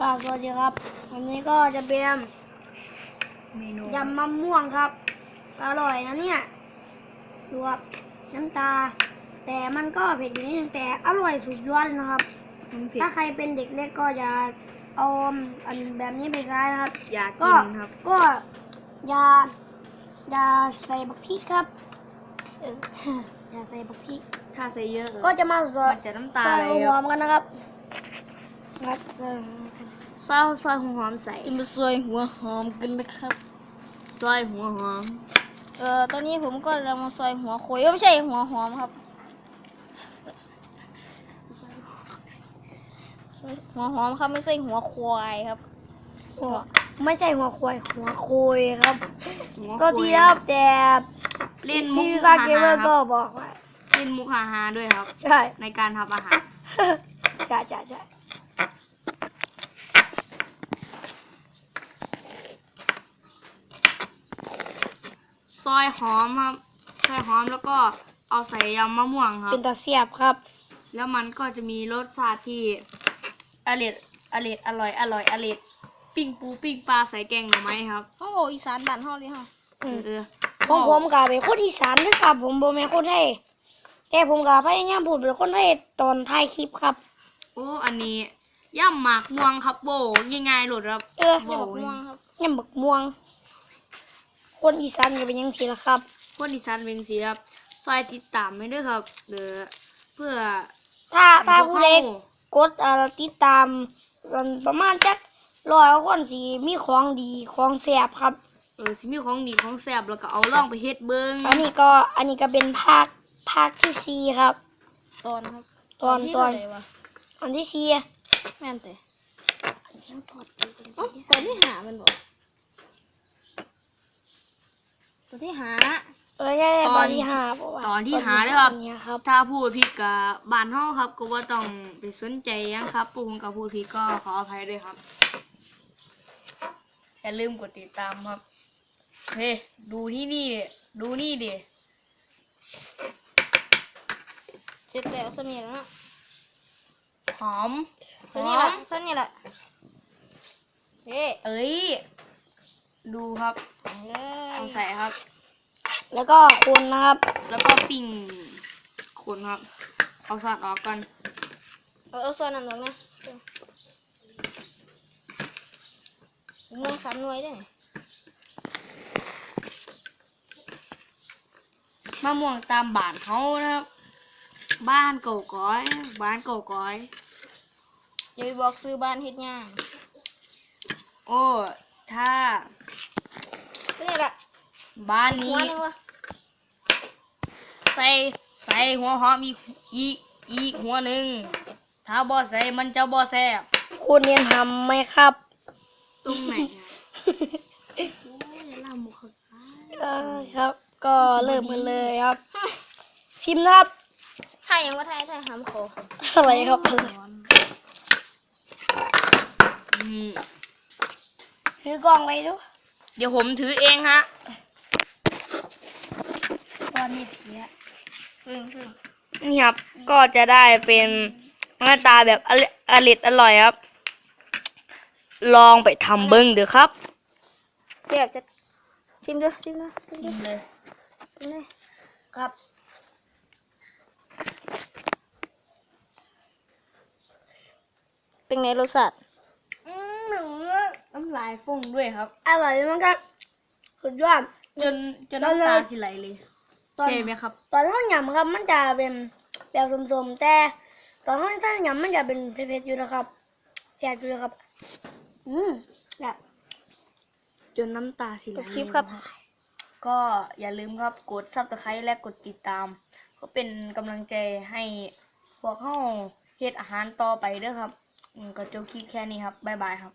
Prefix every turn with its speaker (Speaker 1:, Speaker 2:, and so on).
Speaker 1: ก็สวัสดีครับ วันนี้ก็จะเป็น
Speaker 2: เมนู
Speaker 1: ยำมะม่วงครับ อร่อยนะเนี่ยดูครับน้ำตา แต่มันก็เผ็ดอยู่นิดนึงแต่อร่อยสุดยอดเลยนะครับ
Speaker 2: มันเผ็ด
Speaker 1: ถ้าใครเป็นเด็กเล็กก็อย่าเอาอันแบบนี้ไปใช้นะครับ
Speaker 2: อยาก
Speaker 1: ก็
Speaker 2: กินครับ
Speaker 1: ก็อย่าอย่าใส่บักพริกครับเอออย่าใส่บักพริก
Speaker 2: ถ้าใส่เยอะ
Speaker 1: ก็จะมาซอย
Speaker 2: มันจะน้ำตา
Speaker 1: ซอย
Speaker 2: ไหล
Speaker 1: หั
Speaker 2: ควรับ
Speaker 1: หอมกันนะครับ ครับซอย
Speaker 2: ซอยซอยหัวหอมใส่
Speaker 3: จะมาซอยหัวหอมกันนะครับ
Speaker 2: ซอยหัวหอม
Speaker 3: เอ่อ ตอนนี้ผมก็จะมาซอยหัวโขยเอ้ยไม่ใช่หัวหอมครับ หัวหอมครับไม่ใช่หัวควายครับ
Speaker 1: หัวไม่ใช่หัวควายหัวโคยครับ
Speaker 2: หัว
Speaker 1: ก็
Speaker 2: คุ
Speaker 1: ดี
Speaker 2: ย
Speaker 1: แล้วแต่
Speaker 2: เล่นมุ
Speaker 1: พี่
Speaker 2: ก
Speaker 1: วิซา
Speaker 2: ฮา
Speaker 1: เกมเมอ
Speaker 2: ฮา
Speaker 1: ร์
Speaker 2: ค
Speaker 1: ก็
Speaker 2: รับ
Speaker 1: บอกว่า
Speaker 2: เล่นมุกฮาฮาด้วยครับ
Speaker 1: ใช่
Speaker 2: ในการทำอาหาร
Speaker 1: ใช่ใช่ใช่
Speaker 2: ซอยหอมครับ ซอยหอมแล้วก็เอาใส่ยำมะม่วงครับ
Speaker 1: เป็นตาเสียบครับ
Speaker 2: แล้วมันก็จะมีรสชาติที่อร่อยอร่อยอร่อยอร่อยอร่อยปิ้งปูปิ้งปลาใส่แกงหน่อไม้ครับ
Speaker 3: เขาบอกอีสานบ้านเฮาเลยเฮา
Speaker 1: อืม
Speaker 2: เออ
Speaker 1: ของผมกับเป็นคนอีสานนะครับ ผมบ่แม่นคนไทยแต่ผมกับพยายามพูดเป็นคนไทยตอนถ่ายคลิปครับ
Speaker 2: โอ้อันนี้ ย่ำหมากม่วงครับโบง่ายๆโหลดครับ
Speaker 1: เออ
Speaker 2: โบ
Speaker 3: อย่าบอกม่วงครับ
Speaker 1: ยังบักม่วง คนอีสานก็เป็นอยังสีละครับ
Speaker 2: คนอีสานเป็นสีครับซอยติดตามไม่ด้วยครับเด้อเพื่อ
Speaker 1: ถ้าถ้า
Speaker 2: พว
Speaker 1: ผู้
Speaker 2: ก
Speaker 1: ใด
Speaker 2: เขา
Speaker 1: กดเอ่อติดตามกันประมาณจักร้อยคนสีมีของดีของแสบครับ
Speaker 2: เออสิมีของดีของแซ่บแล้วก็เอาล่องไปเฮ็ดเบิ้ง
Speaker 1: อันนี้ก็อันนี้ก็เป็นภาคภาคที่สี่ครับ
Speaker 3: ตอนครับ
Speaker 1: ตอน
Speaker 3: ที่
Speaker 1: ตอน
Speaker 3: เท่าไหร่วะ
Speaker 1: อันที่สี่
Speaker 3: แม่นแต่อ๋อตอนที่หามันบอกตอนที่หา
Speaker 1: เออใช่ตอนที่ห้าเพราะว่า
Speaker 2: ตอนที่หาเลยครับ
Speaker 1: ตอนนี้ครับ
Speaker 2: ถ้าพูดผิดกับบ้านเฮาครับก็ว่าต้องไปสนใจหยังครับ ปู่ผมกับพูดผิดก็ขออภัยด้วยครับอย่าลืมกดติดตามครับเฮ้ยดูที่นี่ดิดูนี่ดิ
Speaker 3: เสร็จแล้วสมีแล้วเนาะ
Speaker 2: หอมห
Speaker 3: สน
Speaker 2: อ
Speaker 3: นี่แหละ
Speaker 2: ม
Speaker 3: สนนี่แหละเฮ้
Speaker 2: เอ้ย ดูครับ
Speaker 3: เอาเล
Speaker 2: เอา
Speaker 3: ย
Speaker 2: ใส่ครับ
Speaker 1: แล้วก็คนนะครับ
Speaker 2: แล้วก็ปิ้งขนครับ เอาซอสออกก่อน
Speaker 3: เอาเอาส่วนนั้นลงนะม่วงสามหน่วยได้ไหม
Speaker 2: มะม่วงตามบ้านเขานะครับ บ้านเก่าก้อย บ้านเก่าก้อย
Speaker 3: อย่าไปบอกซื้อบ้านเฮ็ดย่าง
Speaker 2: โอ้ ถ้า
Speaker 3: สนี่แหละ
Speaker 2: บ้าน
Speaker 3: หั
Speaker 2: นี้
Speaker 3: วหนึงวะ
Speaker 2: ใส่ใส่หัวหอมอีกอีกอีกหัวหนึ่ง ถ้าบ่ใส่มันจะบ่แซ่บ
Speaker 1: คุณเรียนทำไหมครับ
Speaker 2: ตรงไหนอะโอ้ยล่ามุกเขา
Speaker 1: เออครับ ก็เริ่มกันเลยครับชิมนะครับ
Speaker 3: ไทยยังว่าไทยไทยหามโค
Speaker 1: อะไรครับ
Speaker 2: อืม
Speaker 1: ถือกล้องไปดู
Speaker 2: เดี๋ยวผมถือเองฮะ
Speaker 1: ตอนนี้เพีย
Speaker 3: พึ่งพึ่ง
Speaker 2: นี่ครับ ก็จะได้เป็นหน้าตาแบบอร่อยอร่อยอร่อยครับ ลองไปทำเบิ้งเด้อครับ
Speaker 3: เรียบจะชิมดูชิมดูชิม
Speaker 2: ชิ
Speaker 3: ดู
Speaker 2: มเลย
Speaker 3: ชิมเลย
Speaker 1: ครับ
Speaker 3: เป็นไงรสชาติ
Speaker 1: อืมหนึ่ง
Speaker 2: น้ำ ลายฟุ้งด้วยครับ
Speaker 1: อร่อยมากครับสุดยอด
Speaker 2: จนจนน้ำตาสิไหลเลย
Speaker 1: ตอน
Speaker 2: ใช่ไหมครับ
Speaker 1: ตอนท่อนหยำครับ มันจะเป็นแบบสมๆแต่ ตอนท่อนท่อนหยำมันจะเป็นเผ็ดๆอยู่นะครับแซ่บอยู่นะครับ อืมแบบ
Speaker 2: จนน้ำตาสิไหล
Speaker 3: จบคลิปครับ
Speaker 2: ก็อย่าลืมครับกดซับสไครต์และกดติดตามเพื่อเป็นกำลังใจให้พวกเขาเฮ็ดอาหารต่อไปเด้อครับอืมก็จบคลิปแค่นี้ครับบ๊ายบายครับ